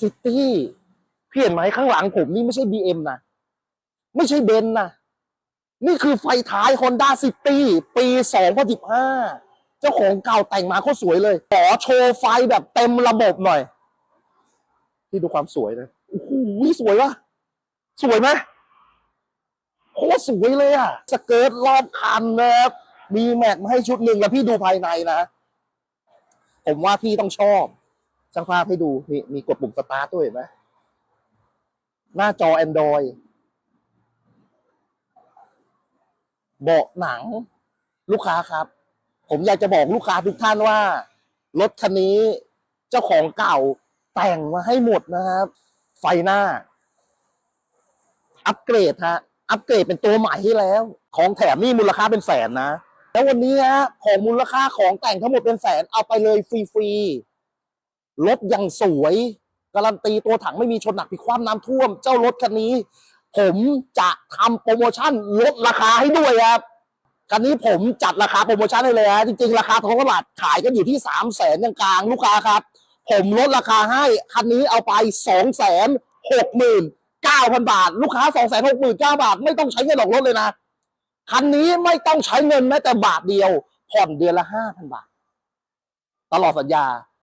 ซิตี้พี่เห็นไหมข้างหลังผมนี่ไม่ใช่ BM นะ ไม่ใช่เบนนะ นี่คือไฟท้าย Honda City ปี2015เจ้าของเก่าแต่งมาโคตรสวยเลย ขอโชว์ไฟแบบเต็มระบบหน่อยพี่ดูความสวยนะโอ้โหสวยวะสวยไหมโคตรสวยเลยอะสเกิร์ตรอบคันนะครับมีแม็กมาให้ชุดหนึ่งแล้วพี่ดูภายในนะ ผมว่าพี่ต้องชอบ ช่างภาพให้ดูนี่มีกดปุ่มสตาร์ทด้วยเห็นไหมหน้าจอ Android เบาะหนังลูกค้าครับ ผมอยากจะบอกลูกค้าทุกท่านว่า รถคันนี้เจ้าของเก่าแต่งมาให้หมดนะครับ ไฟหน้า อัปเกรดฮะอัปเกรดเป็นตัวใหม่ให้แล้ว ของแถมนี่มูลค่าเป็นแสนนะ แล้ววันนี้ฮะของมูลค่าของแต่งทั้งหมดเป็นแสนเอาไปเลยฟรีๆ รถยังสวย การันตีตัวถังไม่มีชนหนักพิความน้ำท่วม เจ้ารถคันนี้ ผมจะทำโปรโมชั่นลดราคาให้ด้วยครับคันนี้ผมจัดราคาโปรโมชั่นให้เลยฮะจริงๆ ราคาท้องตลาดขายกันอยู่ที่สามแสนกลางลูกค้าครับ ผมลดราคาให้ คันนี้เอาไปสองแสนหกหมื่นเก้าพันบาท ลูกค้าสองแสนหกหมื่นเก้าบาท ไม่ต้องใช้เงินออกรถเลยนะ คันนี้ไม่ต้องใช้เงินแม้แต่บาทเดียว ผ่อนเดือนละห้าพันบาท ตลอดสัญญา